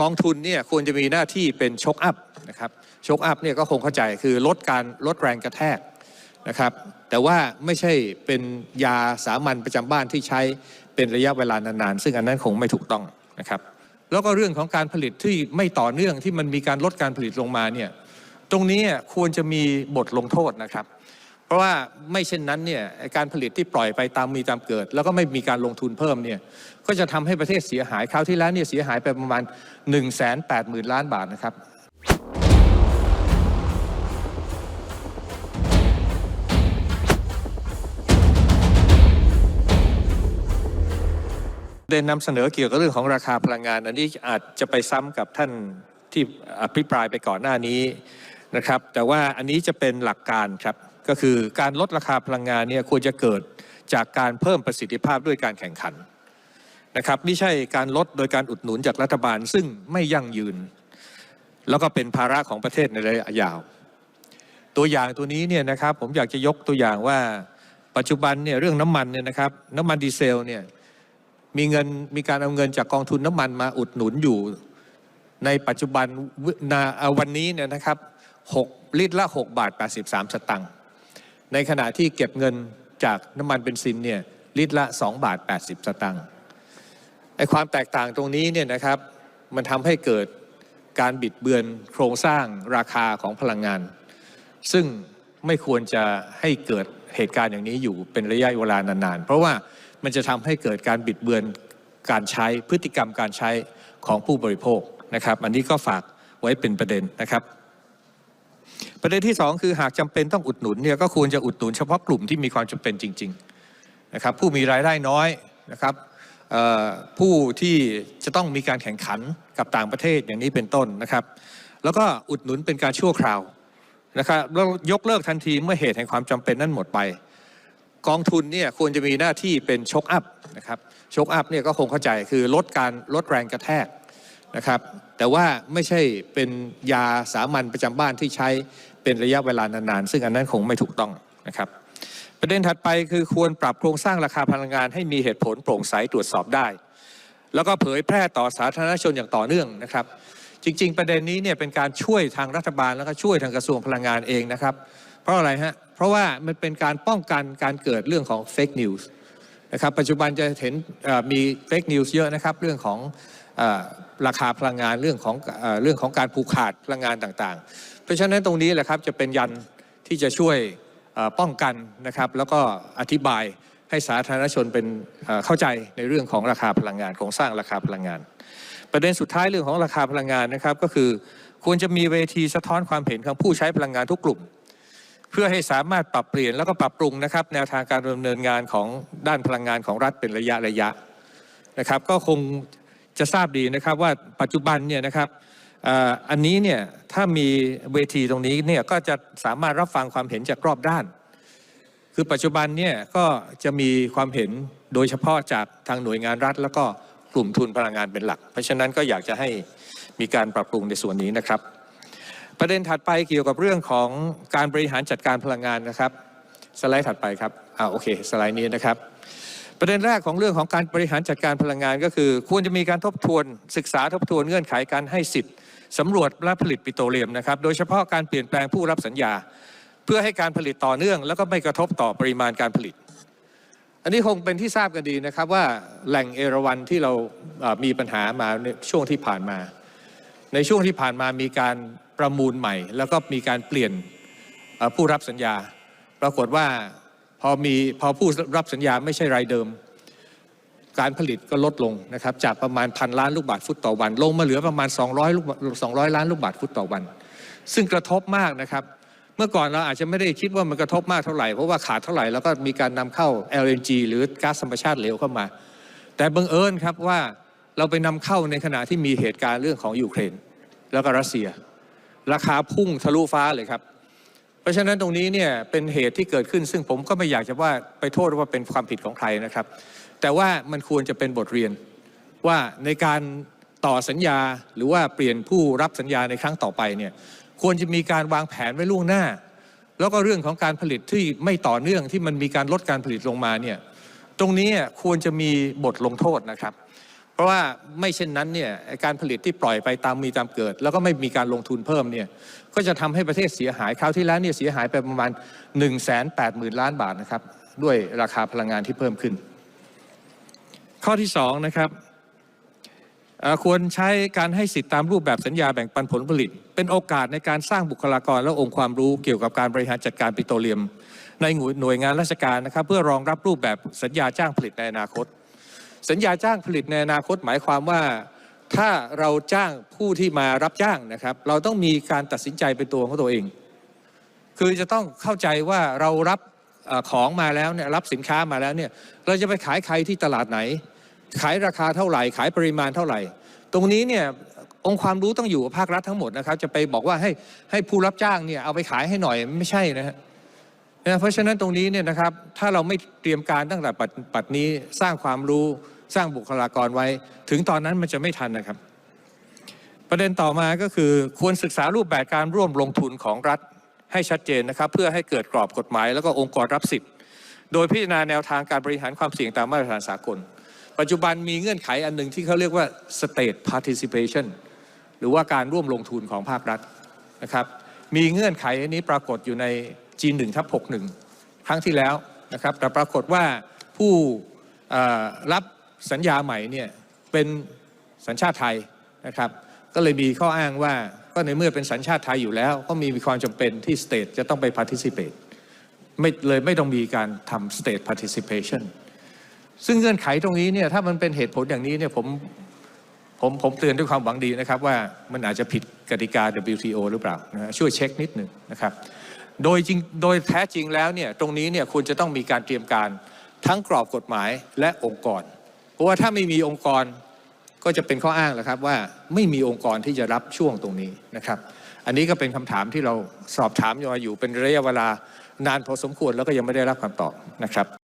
กองทุนเนี่ยควรจะมีหน้าที่เป็นช็อคอัพนะครับช็อคอัพเนี่ยก็คงเข้าใจคือลดการลดแรงกระแทกนะครับแต่ว่าไม่ใช่เป็นยาสามัญประจำบ้านที่ใช้เป็นระยะเวลานานๆ ซึ่งอันนั้นคงไม่ถูกต้องนะครับแล้วก็เรื่องของการผลิตที่ไม่ต่อเนื่องที่มันมีการลดการผลิตลงมาเนี่ยตรงนี้ควรจะมีบทลงโทษนะครับ เพราะว่าไม่เช่นนั้นเนี่ยการผลิตที่ปล่อยไปตามมีตามเกิด แล้วก็ไม่มีการลงทุนเพิ่มเนี่ยก็จะทำให้ประเทศเสียหายคราวที่แล้วเนี่ยเสียหายไปประมาณ 1 8 0 0 0 0 ล้านบาทนะครับได้นำเสนอเกี่ยวกับเรื่องของราคาพลังงาน อันนี้อาจจะไปซ้ำกับท่านที่อภิปรายไปก่อนหน้านี้ นะครับ แต่ว่าอันนี้จะเป็นหลักการครับ ก็คือการลดราคาพลังงานเนี่ยควรจะเกิดจากการเพิ่มประสิทธิภาพด้วยการแข่งขันนะครับ ไม่ใช่การลดโดยการอุดหนุนจากรัฐบาลซึ่งไม่ยั่งยืน แล้วก็เป็นภาระของประเทศในระยะยาว ตัวอย่างตัวนี้เนี่ยนะครับผมอยากจะยกตัวอย่างว่าปัจจุบันเนี่ยเรื่องน้ำมันเนี่ยนะครับน้ำมันดีเซลเนี่ยมีเงินมีการเอาเงินจากกองทุนน้ำมันมาอุดหนุนอยู่ ในปัจจุบันวันนี้เนี่ยนะครับ 6ลิตรละ 6 บาท 83 สตังค์ในขณะที่เก็บเงินจากน้ำมันเบนซินเนี่ยลิตรละ 2 บาท 80 สตังค์ไอความแตกต่างตรงนี้เนี่ยนะครับมันทำให้เกิดการบิดเบือนโครงสร้างราคาของพลังงาน ซึ่งไม่ควรจะให้เกิดเหตุการณ์อย่างนี้อยู่เป็นระยะเวลานานๆ เพราะว่ามันจะทำให้เกิดการบิดเบือนการใช้พฤติกรรมการใช้ของผู้บริโภคนะครับ อันนี้ก็ฝากไว้เป็นประเด็นนะครับ ประเด็นที่สองคือหากจำเป็นต้องอุดหนุนเนี่ยก็ควรจะอุดหนุนเฉพาะกลุ่มที่มีความจำเป็นจริงๆนะครับผู้มีรายได้น้อยนะครับผู้ที่จะต้องมีการแข่งขันกับต่างประเทศอย่างนี้เป็นต้นนะครับ แล้วก็อุดหนุนเป็นการชั่วคราวนะครับแล้วยกเลิกทันทีเมื่อเหตุแห่งความจำเป็นนั้นหมดไป กองทุนเนี่ยควรจะมีหน้าที่เป็นช็อคอัพนะครับช็อคอัพเนี่ยก็คงเข้าใจคือลดการลดแรงกระแทก นะครับแต่ว่าไม่ใช่เป็นยาสามัญประจำบ้านที่ใช้เป็นระยะเวลานานๆ ซึ่งอันนั้นคงไม่ถูกต้องนะครับ ประเด็นถัดไปคือควรปรับโครงสร้างราคาพลังงานให้มีเหตุผลโปร่งใสตรวจสอบได้ แล้วก็เผยแพร่ต่อสาธารณชนอย่างต่อเนื่องนะครับ จริง ๆ ประเด็นนี้เนี่ยเป็นการช่วยทางรัฐบาลแล้วก็ช่วยทางกระทรวงพลังงานเองนะครับ เพราะอะไรฮะเพราะว่ามันเป็นการป้องกันการเกิดเรื่องของเฟกนิวส์นะครับปัจจุบันจะเห็นมีเฟกนิวส์เยอะนะครับเรื่องของ ราคาพลังงานเรื่องของเรื่องของการผูกขาดพลังงานต่างๆ เพราะฉะนั้นตรงนี้แหละครับจะเป็นยันที่จะช่วยป้องกันนะครับ แล้วก็อธิบายให้สาธารณชนเป็นเข้าใจในเรื่องของราคาพลังงานโครงสร้างราคาพลังงาน ประเด็นสุดท้ายเรื่องของราคาพลังงานนะครับก็คือควรจะมีเวทีสะท้อนความเห็นของผู้ใช้พลังงานทุกกลุ่ม เพื่อให้สามารถปรับเปลี่ยนแล้วก็ปรับปรุงนะครับ แนวทางการดำเนินงานของด้านพลังงานของรัฐเป็นระยะระยะนะครับ ก็คง จะทราบดีนะครับว่าปัจจุบันเนี่ยนะครับอันนี้เนี่ยถ้ามีเวทีตรงนี้เนี่ยก็จะสามารถรับฟังความเห็นจากรอบด้าน คือปัจจุบันเนี่ยก็จะมีความเห็นโดยเฉพาะจากทางหน่วยงานรัฐ แล้วก็กลุ่มทุนพลังงานเป็นหลัก เพราะฉะนั้นก็อยากจะให้มีการปรับปรุงในส่วนนี้นะครับ ประเด็นถัดไปเกี่ยวกับเรื่องของการบริหารจัดการพลังงานนะครับ สไลด์ถัดไปครับอ่าโอเค สไลด์นี้นะครับ ประเด็นแรกของเรื่องของการบริหารจัดการพลังงานก็คือ ควรจะมีการทบทวน ศึกษาทบทวนเงื่อนไขการให้สิทธิ์สำรวจและผลิตปิโตรเลียมนะครับ โดยเฉพาะการเปลี่ยนแปลงผู้รับสัญญา เพื่อให้การผลิตต่อเนื่อง แล้วก็ไม่กระทบต่อปริมาณการผลิต อันนี้คงเป็นที่ทราบกันดีนะครับว่าแหล่งเอราวันที่เรามีปัญหามาในช่วงที่ผ่านมา ในช่วงที่ผ่านมามีการประมูลใหม่ แล้วก็มีการเปลี่ยนผู้รับสัญญา ปรากฏว่า พอมีพอผู้รับสัญญาไม่ใช่รายเดิม การผลิตก็ลดลงนะครับจากประมาณพันล้านลูกบาศก์ฟุตต่อวัน ลงมาเหลือประมาณ 200ลูก200 ล้านลูกบาศก์ฟุตต่อวัน ซึ่งกระทบมากนะครับ เมื่อก่อนเราอาจจะไม่ได้คิดว่ามันกระทบมากเท่าไหร่ เพราะว่าขาดเท่าไหร่แล้วก็มีการนำเข้า LNG หรือก๊าซธรรมชาติเหลวเข้ามา แต่บังเอิญครับว่าเราไปนำเข้าในขณะที่มีเหตุการณ์เรื่องของยูเครน แล้วก็รัสเซีย ราคาพุ่งทะลุฟ้าเลยครับ ราะฉะนั้นตรงนี้เนี่ยเป็นเหตุที่เกิดขึ้น ซึ่งผมก็ไม่อยากจะว่าไปโทษว่าเป็นความผิดของใครนะครับ แต่ว่ามันควรจะเป็นบทเรียนว่าในการต่อสัญญาหรือว่าเปลี่ยนผู้รับสัญญาในครั้งต่อไปเนี่ยควรจะมีการวางแผนไว้ล่วงหน้า แล้วก็เรื่องของการผลิตที่ไม่ต่อเนื่องที่มันมีการลดการผลิตลงมาเนี่ยตรงนี้ควรจะมีบทลงโทษนะครับ ราะว่าไม่เช่นนั้นเนี่ยการผลิตที่ปล่อยไปตามมีตามเกิด แล้วก็ไม่มีการลงทุนเพิ่มเนี่ยก็จะทำให้ประเทศเสียหายคราวที่แล้วเนี่ยเสียหายไปประมาณ 1 8 0 0 0 0 ล้านบาทนะครับด้วยราคาพลังงานที่เพิ่มขึ้น ข้อที่2นะครับควรใช้การให้สิทธิตามรูปแบบสัญญาแบ่งปันผลผลิต เป็นโอกาสในการสร้างบุคลากรและองค์ความรู้เกี่ยวกับการบริหารจัดการปิโตรเลียม ในหน่วยงานราชการนะครับเพื่อรองรับรูปแบบสัญญาจ้างผลิตในอนาคต สัญญาจ้างผลิตในอนาคตหมายความว่า ถ้าเราจ้างผู้ที่มารับจ้างนะครับ เราต้องมีการตัดสินใจเป็นตัวของตัวเอง คือจะต้องเข้าใจว่าเรารับของมาแล้วเนี่ยรับสินค้ามาแล้วเนี่ยเราจะไปขายใครที่ตลาดไหน ขายราคาเท่าไหร่ ขายปริมาณเท่าไหร่ ตรงนี้เนี่ยองค์ความรู้ต้องอยู่กับภาครัฐทั้งหมดนะครับ จะไปบอกว่าให้ให้ผู้รับจ้างเนี่ยเอาไปขายให้หน่อยไม่ใช่นะฮะนะ เพราะฉะนั้นตรงนี้เนี่ยนะครับถ้าเราไม่เตรียมการตั้งแต่ปัจปัจนี้สร้างความรู้สร้างบุคลากรไว้ ถึงตอนนั้นมันจะไม่ทันนะครับ ประเด็นต่อมาก็คือควรศึกษารูปแบบการร่วมลงทุนของรัฐให้ชัดเจนนะครับ เพื่อให้เกิดกรอบกฎหมาย แล้วก็องค์กรรับสิทธิ์ โดยพิจารณาแนวทางการบริหารความเสี่ยงตามมาตรฐานสากล ปัจจุบันมีเงื่อนไขอันหนึ่งที่เขาเรียกว่า state participation หรือว่าการร่วมลงทุนของภาครัฐนะครับ มีเงื่อนไขอันนี้ปรากฏอยู่ใน G1 ทับ61 ครั้งที่แล้วนะครับ แต่ปรากฏว่าผู้รับสัญญาใหม่เนี่ยเป็นสัญชาติไทยนะครับ ก็เลยมีข้ออ้างว่าก็ในเมื่อเป็นสัญชาติไทยอยู่แล้ว ก็มีความจำเป็นที่สเตทจะต้องไป participate ไม่เลยไม่ต้องมีการทำ state participation ซึ่งเงื่อนไขตรงนี้เนี่ยถ้ามันเป็นเหตุผลอย่างนี้เนี่ยผมผมผมเตือนด้วยความหวังดีนะครับว่ามันอาจจะผิดกติกา WTO หรือเปล่านะช่วยเช็คนิดหนึ่งนะครับ โดยจริงโดยแท้จริงแล้วเนี่ยตรงนี้เนี่ยควรจะต้องมีการเตรียมการทั้งกรอบกฎหมายและองค์กร เพราะว่าถ้าไม่มีองค์กรก็จะเป็นข้ออ้างแหละครับว่าไม่มีองค์กรที่จะรับช่วงตรงนี้นะครับ อันนี้ก็เป็นคำถามที่เราสอบถามมาอยู่เป็นระยะเวลานานพอสมควรแล้วก็ยังไม่ได้รับคำตอบนะครับ